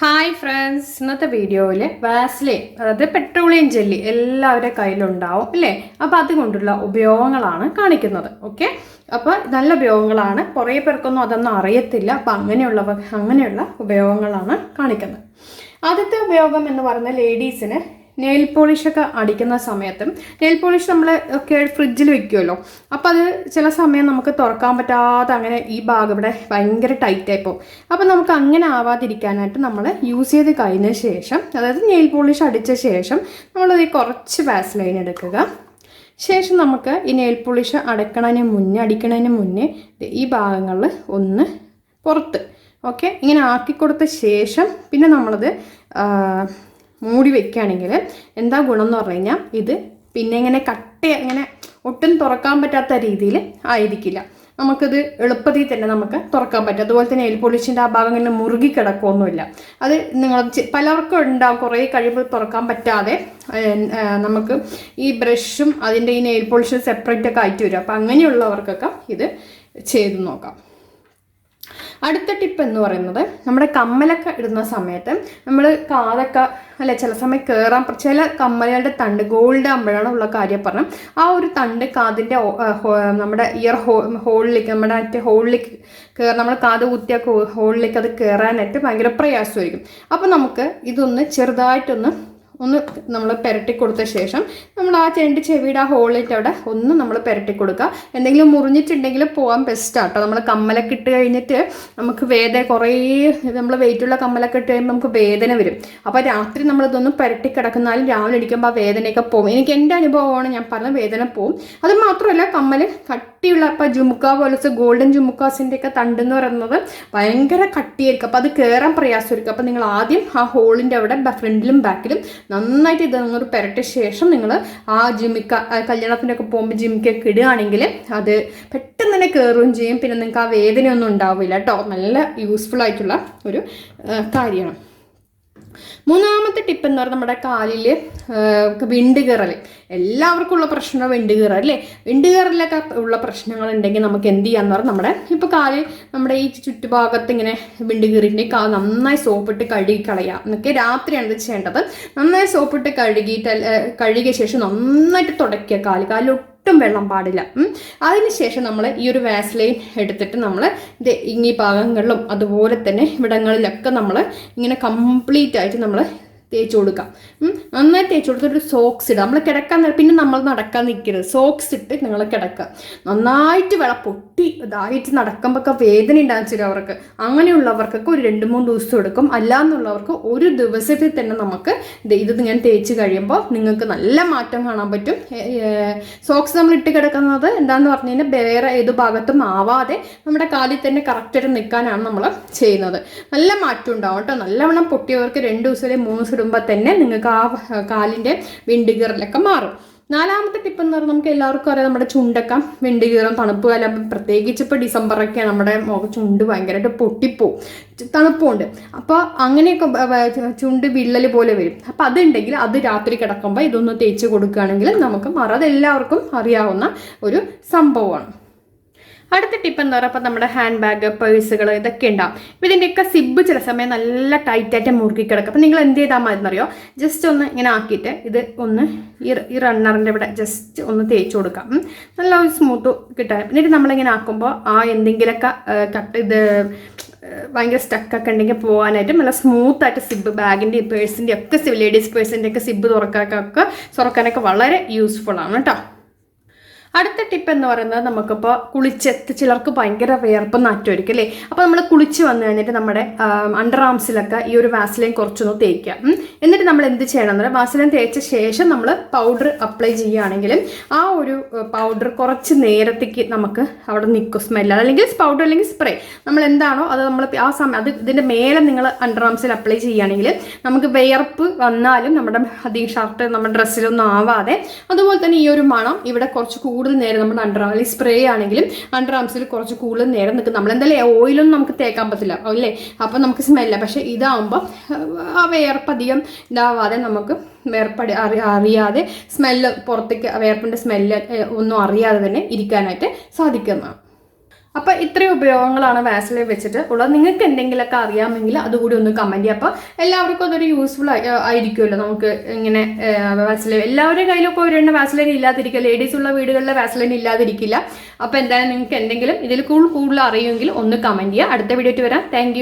Hi friends ഇന്നത്തെ വീഡിയോയിൽ Vaseline അതായത് പെട്രോളിയം ജെല്ലി എല്ലാവരുടെ കയ്യിലുണ്ടാവും അല്ലേ? അപ്പോൾ അതുകൊണ്ടുള്ള ഉപയോഗങ്ങളാണ് കാണിക്കുന്നത് ഓക്കെ അപ്പോൾ നല്ല ഉപയോഗങ്ങളാണ്. കുറേ പേർക്കൊന്നും അതൊന്നും അറിയത്തില്ല. അപ്പം അങ്ങനെയുള്ള അങ്ങനെയുള്ള ഉപയോഗങ്ങളാണ് കാണിക്കുന്നത്. ആദ്യത്തെ ഉപയോഗം എന്ന് പറയുന്നത് ലേഡീസിന് നെയിൽ പോളിഷ് ഒക്കെ അടിക്കുന്ന സമയത്തും നെയിൽ പോളിഷ് നമ്മൾ ഒക്കെ ഫ്രിഡ്ജിൽ വെക്കുമല്ലോ അപ്പോൾ അത് ചില സമയം നമുക്ക് തുറക്കാൻ പറ്റാതെ അങ്ങനെ ഈ ഭാഗം ഇവിടെ ഭയങ്കര ടൈറ്റായി പോകും. അപ്പോൾ നമുക്ക് അങ്ങനെ ആവാതിരിക്കാനായിട്ട് നമ്മൾ യൂസ് ചെയ്ത് കഴിഞ്ഞ ശേഷം അതായത് നെയിൽ പോളിഷ് അടിച്ച ശേഷം നമ്മളത് കുറച്ച് വാസ്ലൈൻ എടുക്കുക. ശേഷം നമുക്ക് ഈ നെയിൽ പോളിഷ് അടക്കണതിന് മുന്നേ അടിക്കണതിന് മുന്നേ ഈ ഭാഗങ്ങളിൽ ഒന്ന് പുറത്ത്. ഓക്കെ ഇങ്ങനെ ആക്കി കൊടുത്ത ശേഷം പിന്നെ നമ്മളത് മൂടി വെക്കുകയാണെങ്കിൽ എന്താ ഗുണം എന്ന് പറഞ്ഞു കഴിഞ്ഞാൽ ഇത് പിന്നെ ഇങ്ങനെ കട്ട ഇങ്ങനെ ഒട്ടും തുറക്കാൻ പറ്റാത്ത രീതിയിൽ ആയിരിക്കില്ല. നമുക്കിത് എളുപ്പത്തിൽ തന്നെ നമുക്ക് തുറക്കാൻ പറ്റും. അതുപോലെ തന്നെ എൽ പോളിഷിന്റെ ആ ഇങ്ങനെ മുറുകി കിടക്കുകയൊന്നുമില്ല അത് നിങ്ങൾ പലർക്കും ഉണ്ടാവും കുറേ കഴിയുമ്പോൾ തുറക്കാൻ പറ്റാതെ നമുക്ക് ഈ ബ്രഷും അതിന്റെ ഈ നെയിൽ പോളിഷും സെപ്പറേറ്റ് ഒക്കെ ആയിട്ട് വരും. അപ്പം അങ്ങനെയുള്ളവർക്കൊക്കെ ഇത് ചെയ്ത് നോക്കാം. അടുത്ത ടിപ്പ് എന്ന് പറയുന്നത് നമ്മുടെ കമ്മലൊക്കെ ഇടുന്ന സമയത്ത് നമ്മൾ കാതൊക്കെ അല്ല ചില സമയം കയറാൻ ചില കമ്മലുകളുടെ തണ്ട് ഗോൾഡ് ആകുമ്പോഴാണ് ഉള്ള കാര്യം പറഞ്ഞത്. ആ ഒരു തണ്ട് കാതിന്റെ നമ്മുടെ ഇയർ ഹോ ഹോളിലേക്ക് നമ്മുടെ മറ്റേ ഹോളിലേക്ക് കയറി നമ്മൾ കാത് കുത്തിയ ഹോളിലേക്ക് അത് കയറാനായിട്ട് ഭയങ്കര പ്രയാസമായിരിക്കും. അപ്പോൾ നമുക്ക് ഇതൊന്ന് ചെറുതായിട്ടൊന്ന് ഒന്ന് നമ്മൾ പുരട്ടി കൊടുത്ത ശേഷം നമ്മൾ ആ രണ്ട് ചെവിയുടെ ആ ഹോളിന്റെ അവിടെ ഒന്ന് നമ്മൾ പുരട്ടി കൊടുക്കുക. എന്തെങ്കിലും മുറിഞ്ഞിട്ടുണ്ടെങ്കിൽ പോകാൻ ബെസ്റ്റാണ് കേട്ടോ നമ്മൾ കമ്മലൊക്കെ ഇട്ട് കഴിഞ്ഞിട്ട് നമുക്ക് വേദന കുറേ നമ്മൾ വെയിറ്റുള്ള കമ്മലൊക്കെ ഇട്ട് കഴിയുമ്പോൾ നമുക്ക് വേദന വരും. അപ്പോൾ രാത്രി നമ്മളിതൊന്ന് പുരട്ടി കിടക്കുന്നാലും രാവിലെ ഇരിക്കുമ്പോൾ ആ വേദനയൊക്കെ പോകും. എനിക്ക് എന്റെ അനുഭവമാണ് ഞാൻ പറഞ്ഞ വേദന പോകും അത് മാത്രമല്ല കമ്മൽ കട്ടിയുള്ള ഇപ്പം ജുമുക്ക പോലത്തെ ഗോൾഡൻ ജുമുക്കാസിന്റെ ഒക്കെ തണ്ടെന്ന് പറയുന്നത് ഭയങ്കര കട്ടിയായിരിക്കും. അപ്പോൾ അത് കയറാൻ പ്രയാസമായിരിക്കും. അപ്പോൾ നിങ്ങൾ ആദ്യം ആ ഹോളിന്റെ അവിടെ ഫ്രണ്ടിലും ബാക്കിലും നന്നായിട്ട് ഇത് നിങ്ങൾ പുരട്ടിയ ശേഷം നിങ്ങൾ ആ ജിമിക്ക കല്യാണത്തിനൊക്കെ പോകുമ്പോൾ ജിമിക്കൊക്കെ ഇടുകയാണെങ്കിൽ അത് പെട്ടെന്ന് തന്നെ കയറുകയും ചെയ്യും. പിന്നെ നിങ്ങൾക്ക് ആ വേദനയൊന്നും ഉണ്ടാവില്ല കേട്ടോ നല്ല യൂസ്ഫുൾ ആയിട്ടുള്ള ഒരു കാര്യമാണ്. മൂന്നാമത്തെ ടിപ്പ് എന്ന് പറഞ്ഞാൽ നമ്മുടെ കാലിൽ വിണ്ട് കയറൽ എല്ലാവർക്കും ഉള്ള പ്രശ്നം വിണ്ട് കയറൽ അല്ലേ? വിണ്ട് ഉള്ള പ്രശ്നങ്ങൾ ഉണ്ടെങ്കിൽ നമുക്ക് എന്ത് ചെയ്യാന്ന് പറഞ്ഞാൽ നമ്മുടെ ഇപ്പോൾ കാൽ നമ്മുടെ ഈ ചുറ്റുഭാഗത്ത് ഇങ്ങനെ വിണ്ട് കയറിയിട്ടുണ്ടെങ്കിൽ കാ നന്നായി സോപ്പിട്ട് കഴുകി കളയുക എന്നൊക്കെ രാത്രിയാണ് ഇത് ചെയ്യേണ്ടത്. നന്നായി സോപ്പിട്ട് കഴുകിയിട്ട് കഴുകിയ ശേഷം നന്നായിട്ട് തുടയ്ക്കുക കാൽ. കാലിൽ ഒട്ടും വെള്ളം പാടില്ല. അതിനുശേഷം നമ്മൾ ഈ ഒരു വാസ്ലൈൻ എടുത്തിട്ട് നമ്മൾ ഇത് ഈ ഭാഗങ്ങളിലും അതുപോലെ തന്നെ ഇവിടങ്ങളിലൊക്കെ നമ്മൾ ഇങ്ങനെ കംപ്ലീറ്റ് ആയിട്ട് നമ്മൾ തേച്ച് കൊടുക്കാം. നന്നായി തേച്ച് കൊടുത്തിട്ട് സോക്സ് ഇടുക നമ്മൾ കിടക്കാൻ പിന്നെ നമ്മൾ നടക്കാൻ നിൽക്കരുത്. സോക്സ് ഇട്ട് നിങ്ങൾ കിടക്കുക നന്നായിട്ട് വെള്ളം പൊട്ടി ഇതായിട്ട് നടക്കുമ്പോഴൊക്കെ വേദന ഉണ്ടാകും ചിലവർക്ക് അങ്ങനെയുള്ളവർക്കൊക്കെ ഒരു രണ്ട് മൂന്ന് ദിവസം എടുക്കും. അല്ലാന്നുള്ളവർക്ക് ഒരു ദിവസത്തിൽ തന്നെ നമുക്ക് ഇത് ഞാൻ തേച്ച് കഴിയുമ്പോൾ നിങ്ങൾക്ക് നല്ല മാറ്റം കാണാൻ പറ്റും. സോക്സ് നമ്മൾ ഇട്ട് കിടക്കുന്നത് എന്താണെന്ന് പറഞ്ഞു കഴിഞ്ഞാൽ വേറെ ഏത് ഭാഗത്തും ആവാതെ നമ്മുടെ കാലിൽ തന്നെ കറക്റ്റായിട്ട് നിൽക്കാനാണ് നമ്മൾ ചെയ്യുന്നത്. നല്ല മാറ്റം ഉണ്ടാവും കേട്ടോ. നല്ലവണ്ണം പൊട്ടിയവർക്ക് രണ്ട് ദിവസം അല്ലെങ്കിൽ മൂന്ന് ദിവസം ഇടുമ്പോൾ തന്നെ നിങ്ങൾക്ക് ആ കാലിന്റെ വിണ്ടുകീറലൊക്കെ മാറും. നാലാമത്തെ ടിപ്പ് എന്ന് പറഞ്ഞാൽ നമുക്ക് എല്ലാവർക്കും അറിയാം നമ്മുടെ ചുണ്ടൊക്കെ വെണ്ടുകീറും തണുപ്പ് കാലം പ്രത്യേകിച്ച് ഇപ്പോൾ ഡിസംബറൊക്കെ നമ്മുടെ ചുണ്ട് ഭയങ്കരമായിട്ട് പൊട്ടിപ്പോവും. തണുപ്പുണ്ട്. അപ്പോൾ അങ്ങനെയൊക്കെ ചുണ്ട് വിള്ളൽ പോലെ വരും. അപ്പോൾ അതുണ്ടെങ്കിൽ അത് രാത്രി കിടക്കുമ്പോൾ ഇതൊന്ന് തേച്ച് കൊടുക്കുകയാണെങ്കിൽ നമുക്ക് മാറും അതെല്ലാവർക്കും അറിയാവുന്ന ഒരു സംഭവമാണ്. അടുത്ത ടിപ്പ് എന്ന് പറയുക അപ്പോൾ നമ്മുടെ ഹാൻഡ് ബാഗ് പേഴ്സുകൾ ഇതൊക്കെ ഉണ്ടാവും. ഇതിന്റെയൊക്കെ സിബ് ചില സമയം നല്ല ടൈറ്റായിട്ട് മുറുക്കി കിടക്കും. അപ്പോൾ നിങ്ങൾ എന്ത് ചെയ്താൽ മതി എന്നറിയോ? ജസ്റ്റ് ഒന്ന് ഇങ്ങനെ ആക്കിയിട്ട് ഇത് ഒന്ന് ഈ റണ്ണറിന്റെ ഇവിടെ ജസ്റ്റ് ഒന്ന് തേച്ച് കൊടുക്കാം. നല്ല ഒരു സ്മൂത്ത് കിട്ടാൻ. എന്നിട്ട് നമ്മളിങ്ങനെ ആക്കുമ്പോൾ ആ എന്തെങ്കിലുമൊക്കെ കട്ട് ഇത് ഭയങ്കര സ്റ്റക്കൊക്കെ ഉണ്ടെങ്കിൽ പോകാനായിട്ട് നല്ല സ്മൂത്തായിട്ട് സിബ് ബാഗിന്റെ പേഴ്സിന്റെ ഒക്കെ ലേഡീസ് പേഴ്സിന്റെ ഒക്കെ സിബ് തുറക്കാനൊക്കെ തുറക്കാനൊക്കെ വളരെ യൂസ്ഫുൾ ആണ് കേട്ടോ. അടുത്ത ടിപ്പ് എന്ന് പറയുന്നത് നമുക്കിപ്പോൾ കുളിച്ചെത്ത് ചിലർക്ക് ഭയങ്കര വിയർപ്പ് നാറ്റമായിരിക്കും അല്ലേ? അപ്പോൾ നമ്മൾ കുളിച്ച് വന്നു കഴിഞ്ഞിട്ട് നമ്മുടെ അണ്ടർ ആംസിലൊക്കെ ഈ ഒരു വാസലിൻ കുറച്ചൊന്ന് തേക്കുക. എന്നിട്ട് നമ്മൾ എന്ത് ചെയ്യണം എന്ന് വാസലിൻ തേച്ച ശേഷം നമ്മൾ പൗഡർ അപ്ലൈ ചെയ്യുകയാണെങ്കിലും ആ ഒരു പൗഡർ കുറച്ച് നേരത്തേക്ക് നമുക്ക് അവിടെ നിൽക്കും സ്മെല്ല് അല്ലെങ്കിൽ പൗഡർ അല്ലെങ്കിൽ സ്പ്രേ നമ്മൾ എന്താണോ അത് നമ്മൾ ആ സമയം അത് ഇതിന്റെ മേലെ നിങ്ങൾ അണ്ടർ ആംസിൽ അപ്ലൈ ചെയ്യുകയാണെങ്കിൽ നമുക്ക് വിയർപ്പ് വന്നാലും നമ്മുടെ അധികം ഷർട്ട് നമ്മുടെ ഡ്രസ്സിലൊന്നും ആവാതെ അതുപോലെ തന്നെ ഈ ഒരു മണം ഇവിടെ കുറച്ച് കൂടുതൽ നേരം നമ്മുടെ അണ്ടർ ആം അല്ലെങ്കിൽ സ്പ്രേ ആണെങ്കിലും അണ്ടർ ആംസിൽ കുറച്ച് കൂടുതൽ നേരം നിൽക്കും. നമ്മൾ എന്തായാലും ഓയിലൊന്നും നമുക്ക് തേക്കാൻ പറ്റില്ല അല്ലേ? അപ്പോൾ നമുക്ക് സ്മെല്ല പക്ഷേ ഇതാവുമ്പോൾ ആ വേർപ്പ് അധികം ഇതാവാതെ നമുക്ക് വേർപ്പടി അറി അറിയാതെ സ്മെല്ല് പുറത്തേക്ക് വേർപ്പിന്റെ സ്മെല്ല് ഒന്നും അറിയാതെ തന്നെ ഇരിക്കാനായിട്ട് സാധിക്കുന്നതാണ്. അപ്പോൾ ഇത്രയും ഉപയോഗങ്ങളാണ് വാസലിൻ വെച്ചിട്ട് ഉള്ളത്. നിങ്ങൾക്ക് എന്തെങ്കിലുമൊക്കെ അറിയാമെങ്കിൽ അതുകൂടി ഒന്ന് കമന്റ് ചെയ്യുക അപ്പോൾ എല്ലാവർക്കും അതൊരു യൂസ്ഫുൾ ആയിരിക്കുമല്ലോ. നമുക്ക് ഇങ്ങനെ വാസലിൻ എല്ലാവരുടെ ഇപ്പോൾ ഒരെണ്ണം വാസലിൻ ഇല്ലാതിരിക്കുക. ലേഡീസ് ഉള്ള വീടുകളിലെ വാസലിൻ ഇല്ലാതിരിക്കില്ല. അപ്പോൾ എന്തായാലും നിങ്ങൾക്ക് എന്തെങ്കിലും ഇതിൽ കൂടുതൽ കൂടുതൽ അറിയുമെങ്കിൽ ഒന്ന് കമന്റ് ചെയ്യുക അടുത്ത വീഡിയോ വരാം. താങ്ക്